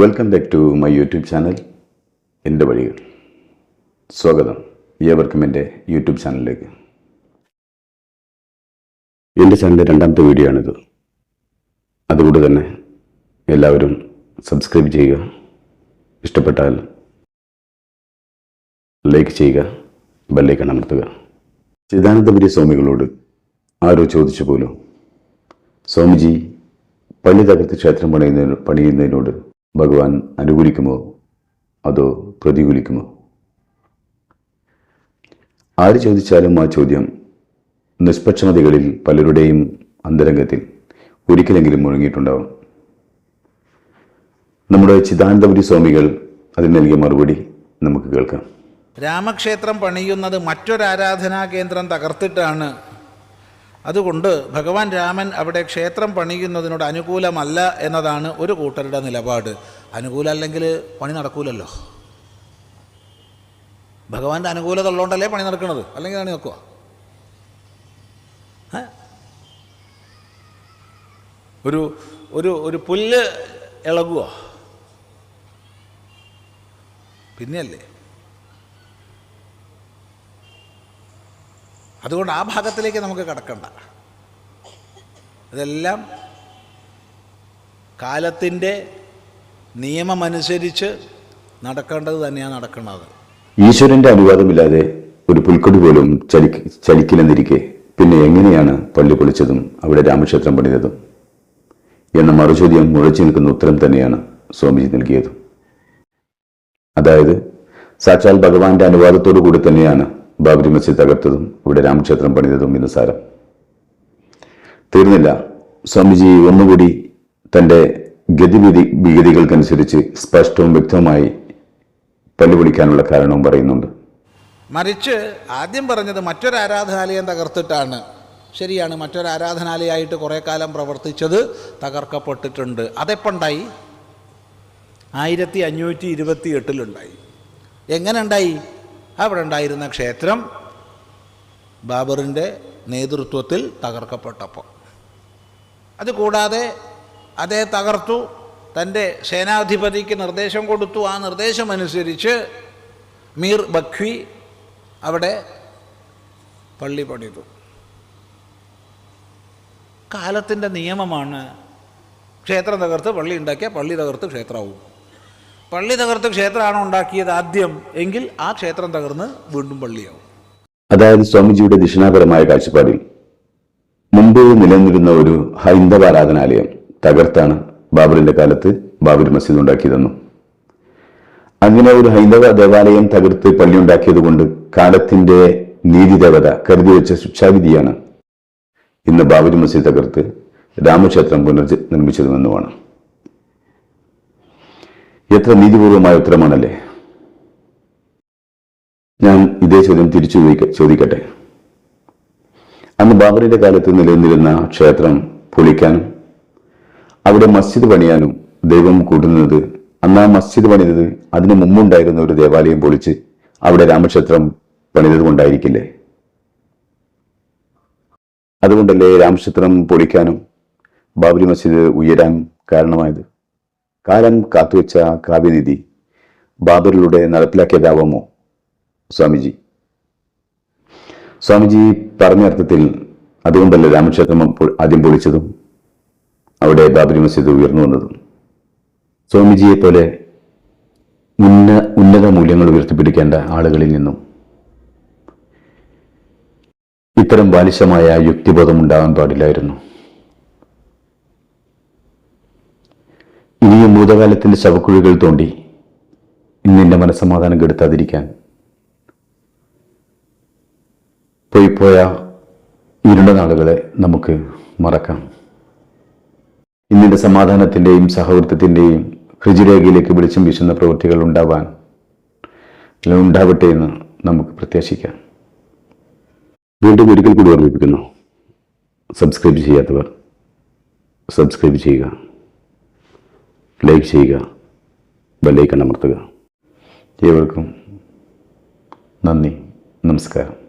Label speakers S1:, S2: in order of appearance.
S1: Welcome back to my YouTube channel എന്റെ വഴികൾ. സ്വാഗതം ഏവർക്കും എന്റെ യൂട്യൂബ് ചാനലിലേക്ക് എന്റെ ചാനലിന്റെ രണ്ടാമത്തെ വീഡിയോ ആണിത്. അതുകൊണ്ട് തന്നെ എല്ലാവരും സബ്സ്ക്രൈബ് ചെയ്യുക. ഇഷ്ടപ്പെട്ടാൽ ലൈക്ക് ചെയ്യുക ബെല്ലൈക്കൺ അമർത്തുക. ചിദാനന്ദപുരി സ്വാമികളോട് ആരോ ചോദിച്ചു പോലും സ്വാമിജി പള്ളി തകർത്ത് ക്ഷേത്രം പണിയുന്നതിന് പണിയുന്നതിനോട് ഭഗവാൻ അനുകൂലിക്കുമോ? അതോ പ്രതികൂലിക്കുമോ? ആര് ചോദിച്ചാലും ആ ചോദ്യം നിഷ്പക്ഷമതികളിൽ പലരുടെയും അന്തരംഗത്തിൽ ഒരിക്കലെങ്കിലും മുഴങ്ങിയിട്ടുണ്ടാവും. നമ്മുടെ ചിദാനന്ദപുരി സ്വാമികൾ അതിന് നൽകിയ മറുപടി നമുക്ക് കേൾക്കാം.
S2: രാമക്ഷേത്രം പണിയുന്നത് മറ്റൊരു ആരാധനാ കേന്ദ്രം തകർത്തിട്ടാണ് അതുകൊണ്ട് ഭഗവാൻ രാമൻ അവിടെ ക്ഷേത്രം പണിയുന്നതിനോട് അനുകൂലമല്ല എന്നതാണ് ഒരു കൂട്ടരുടെ നിലപാട്. അനുകൂലമല്ലെങ്കിൽ പണി നടക്കൂലല്ലോ. ഭഗവാന്റെ അനുകൂലത ഉള്ളതുകൊണ്ടല്ലേ പണി നടക്കുന്നത്? അല്ലെങ്കിൽ പണി നോക്കുക ഒരു ഒരു ഒരു പുല്ല് ഇളകുമോ പിന്നെയല്ലേ? അതുകൊണ്ട് ആ ഭാഗത്തിലേക്ക് നമുക്ക് കടക്കണ്ട. അതെല്ലാം കാലത്തിന്റെ നിയമമനുസരിച്ച് നടക്കേണ്ടത് തന്നെയാണ് നടക്കുന്നത്.
S1: ഈശ്വരന്റെ അനുവാദമില്ലാതെ ഒരു പുൽക്കൊടി പോലും ചലി ചലിക്കില്ലെന്നിരിക്കെ പിന്നെ എങ്ങനെയാണ് പള്ളി പൊളിച്ചതും അവിടെ രാമക്ഷേത്രം പണിതതും? എന്ന മറുചോദ്യം മുഴച്ചു നിൽക്കുന്ന ഉത്തരം തന്നെയാണ് സ്വാമിജി നൽകിയത്. അതായത് സാക്ഷാൽ ഭഗവാന്റെ അനുവാദത്തോടു കൂടി തന്നെയാണ് ബാബരി മസ്ജിദ് തകർത്തതും ഇവിടെ രാമക്ഷേത്രം പണിതതും ഇന്ന് സാരം. തീർന്നില്ല. സ്വാമിജി ഒന്നുകൂടി തന്റെ ഗതിവിധി വിഗതികൾക്കനുസരിച്ച് സ്പഷ്ടവും വ്യക്തവുമായി പല്ലുപിടിക്കാനുള്ള കാരണവും പറയുന്നുണ്ട്.
S2: മറിച്ച് ആദ്യം പറഞ്ഞത് മറ്റൊരു ആരാധനാലയം തകർത്തിട്ടാണ്. ശരിയാണ് മറ്റൊരു ആരാധനാലയമായിട്ട് കുറേ കാലം പ്രവർത്തിച്ചത് തകർക്കപ്പെട്ടിട്ടുണ്ട്. അതെപ്പോണ്ടായി? ആയിരത്തി അഞ്ഞൂറ്റി ഇരുപത്തി എട്ടിലുണ്ടായി എങ്ങനെ ഉണ്ടായി അവിടെ ഉണ്ടായിരുന്ന ക്ഷേത്രം ബാബറിന്റെ നേതൃത്വത്തിൽ തകർക്കപ്പെട്ടപ്പോൾ. അതുകൂടാതെ അതേ തകർത്തു തന്റെ സേനാധിപതിക്ക് നിർദ്ദേശം കൊടുത്തു. ആ നിർദ്ദേശമനുസരിച്ച് മീർ ബഖ്വി അവിടെ പള്ളി പണിതു. കാലത്തിന്റെ നിയമമാണ് ക്ഷേത്രം തകർത്ത് പള്ളി ഉണ്ടാക്കിയ പള്ളി തകർത്ത് ക്ഷേത്രമാവും. പള്ളി തകർത്ത് ക്ഷേത്രമാണ് ഉണ്ടാക്കിയത് ആദ്യം എങ്കിൽ ആ ക്ഷേത്രം തകർന്ന് വീണ്ടും പള്ളിയാവും.
S1: അതായത് സ്വാമിജിയുടെ ദിഷണാപരമായ കാഴ്ചപ്പാടിൽ മുമ്പ് നിലനിന്നിരുന്ന ഒരു ഹൈന്ദവ ആരാധനാലയം തകർത്താണ് ബാബറിന്റെ കാലത്ത് ബാബരി മസ്ജിദ് ഉണ്ടാക്കിയതെന്നും അങ്ങനെ ഒരു ഹൈന്ദവ ദേവാലയം തകർത്ത് പള്ളി ഉണ്ടാക്കിയത് കൊണ്ട് കാലത്തിന്റെ നീതിദേവത കരുതി വെച്ച ശിക്ഷാവിധിയാണ് ഇന്ന് ബാബരി മസ്ജിദ് തകർത്ത് രാമക്ഷേത്രം പുനർ നിർമ്മിച്ചതുമെന്നുമാണ്. എത്ര നീതിപൂർവമായ ഉത്തരമാണല്ലേ? ഞാൻ ഇതേ ചോദ്യം തിരിച്ചു ചോദിക്കട്ടെ? അന്ന് ബാബറിന്റെ കാലത്ത് നിലനിന്നിരുന്ന ക്ഷേത്രം പൊളിക്കാനും അവിടെ മസ്ജിദ് പണിയാനും ദൈവം കൂടുന്നത് അന്ന് ആ മസ്ജിദ് പണിതത് അതിനു മുമ്പുണ്ടായിരുന്ന ഒരു ദേവാലയം പൊളിച്ച് അവിടെ രാമക്ഷേത്രം പണിതത് കൊണ്ടായിരിക്കില്ലേ? അതുകൊണ്ടല്ലേ രാമക്ഷേത്രം പൊളിക്കാനും ബാബരി മസ്ജിദ് ഉയരാൻ കാരണമായത്? കാലം കാത്തുവെച്ച കാവ്യനിധി ബാബറിലൂടെ നടപ്പിലാക്കിയതാവാമോ സ്വാമിജി? സ്വാമിജി പറഞ്ഞ അർത്ഥത്തിൽ അതുകൊണ്ടല്ലേ രാമക്ഷേത്രം ആദ്യം പൊളിച്ചതും അവിടെ ബാബരി മസ്ജിദ് ഉയർന്നു വന്നതും? സ്വാമിജിയെ പോലെ ഉന്ന ഉന്നത മൂല്യങ്ങൾ ഉയർത്തിപ്പിടിക്കേണ്ട ആളുകളിൽ നിന്നും ഇത്തരം ബാലിശമായ യുക്തിബോധം ഉണ്ടാകാൻ പാടില്ലായിരുന്നു. ഇനിയും ഭൂതകാലത്തിന്റെ ശവക്കുഴികൾ തോണ്ടി ഇന്നിന്റെ മനസ്സമാധാനം കെടുത്താതിരിക്കാൻ. പോയിപ്പോയ ഇരുണ്ട നാളുകളെ നമുക്ക് മറക്കാം. ഇന്നിന്റെ സമാധാനത്തിന്റെയും സഹവൃത്തത്തിന്റെയും ഹൃജിരേഖയിലേക്ക് വെളിച്ചം വീശുന്ന പ്രവൃത്തികൾ ഉണ്ടാവാൻ അല്ലെങ്കിൽ ഉണ്ടാവട്ടെ എന്ന് നമുക്ക് പ്രത്യാശിക്കാം. വീണ്ടും ഒരിക്കൽ കൂടി ഓർമ്മിപ്പിക്കുന്നു. സബ്സ്ക്രൈബ് ചെയ്യാത്തവർ സബ്സ്ക്രൈബ് ചെയ്യുക. ലൈക്ക് ചെയ്യുക ബെല്ലൈക്കൺ അമർത്തുക. ഏവർക്കും നന്ദി നമസ്കാരം.